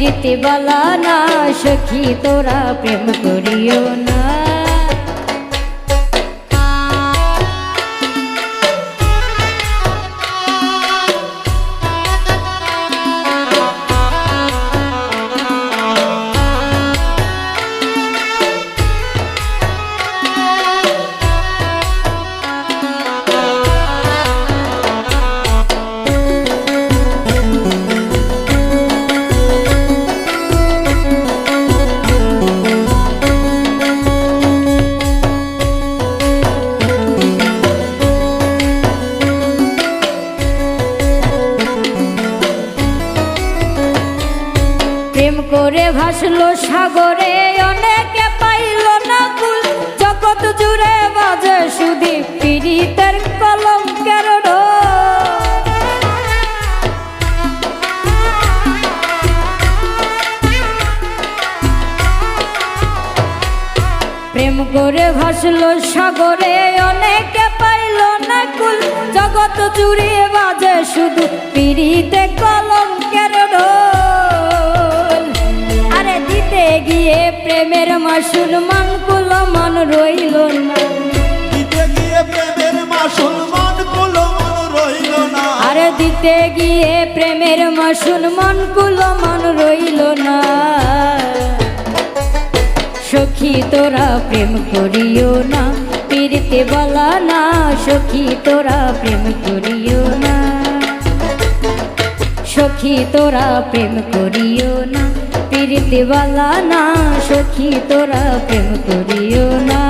পীড়িতে বলা না সখী তোরা প্রেম করিও না। করে ভাসলো সাগরে, অনেকে পাইল না কুল। জগৎ জুড়ে বাজে সুদি পীড়িতের কলঙ্কের। প্রেম করে ভাসলো সাগরে, অনেকে পাইল না কুল। জগৎ জুড়ে বাজে শুধু পিড়িতে কলঙ্কের রোল গিয়ে প্রেমের মাসুল মান কুল মন রইল না। দিতে গিয়ে প্রেমের মুসলমান মন রইল না। আরে দিতে গিয়ে প্রেমের মাসুল মন কুল মন রইল না। সখী তোরা প্রেম করিও না পীড়িতে বলা না। সখী তোরা প্রেম করিও না। সখী তোরা প্রেম করিও না। পীড়িতে না সখী তোরা প্রেম করিও না।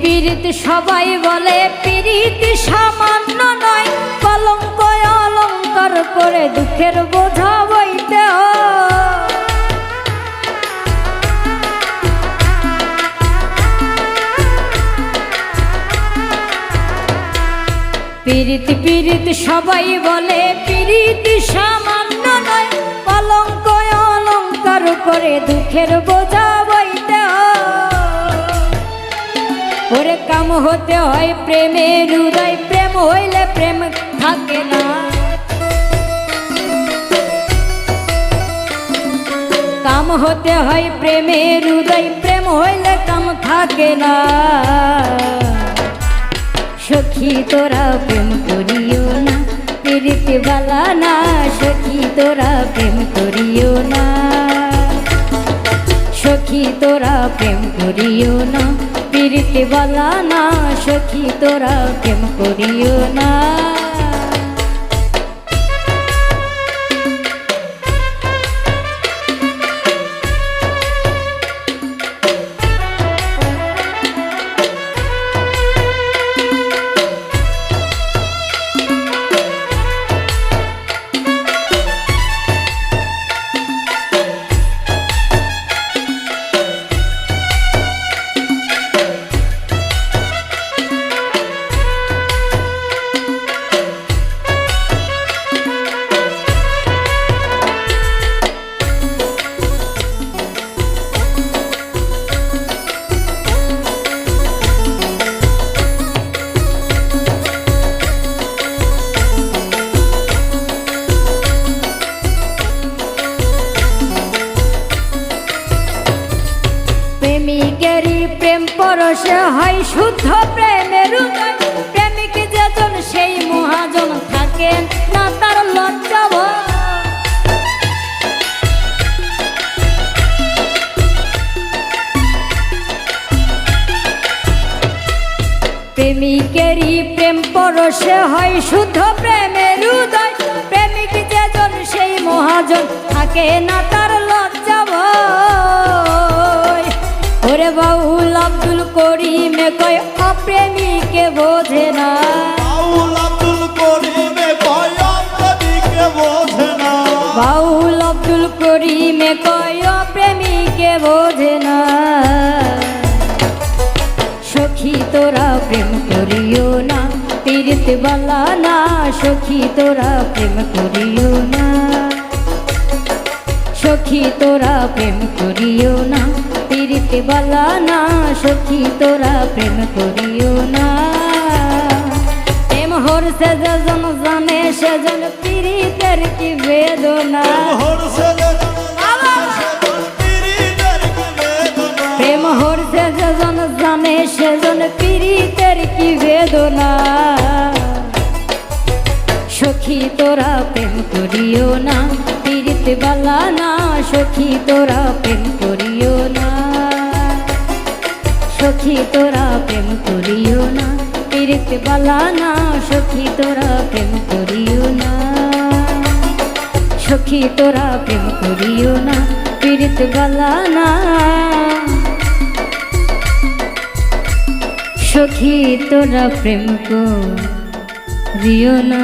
পীড়িত সবাই বলে পীড়িত সামান্য নয়, কলঙ্ক অলঙ্কার করে দুঃখের বোঝা বইতে পীড়িত পীড়িত সবাই বলে পীড়িত সামান্য নয়, কলঙ্ক অলঙ্কার করে দুঃখের বোঝা ওরে কাম হতে হয় প্রেমের হৃদয় প্রেম হইলে প্রেম থাকে না। কাম হতে হয় প্রেমের হৃদয় প্রেম হইলে কাম থাকে না। সখী তোরা প্রেম করিও না। পীড়িত বালা না, সখী তোরা প্রেম করিও না। সখী তোরা প্রেম করিও না। পীড়িত বলা না সখী তোরা কেম করিও না। পরশে হয় শুদ্ধ প্রেমের প্রেমিক যেজন সেই মহাজন থাকেন না তার লজ্জা। প্রেমিকেরই প্রেম পরশে হয় শুদ্ধ প্রেমের উদয়। প্রেমিক যেজন সেই মহাজন থাকে না তার লজ্জা বাউল আব্দুল করিমে কয় অপ্রেমিকে বোঝে না। বাউল আব্দুল করিমে কয় প্রেমিকে বোঝে না। বাউল আব্দুল করিমে কয় অপ্রেমিকে বোঝে না। সখী তোরা প্রেম করিও না পীড়িত বালা না। সখী তোরা প্রেম করিও না। সখী তোরা প্রেম করিও না পীড়িত বালা না সখী তোরা প্রেম করিও না। প্রেম হর সে যেজন জানে সেজন পীড়িতের কি বেদনা। কি প্রেম হরছে যেজন জানে সেজন পীড়িতের কি বেদনা। সখী তোরা প্রেম করিও না পীড়িত বালা না সখী তোরা প্রেম করিও না পীড়িত বালা না, সখী তোরা প্রেম করিও না। সখী তোরা প্রেম করিও না পীড়িত বালা না। সখী তোরা প্রেম করিও না।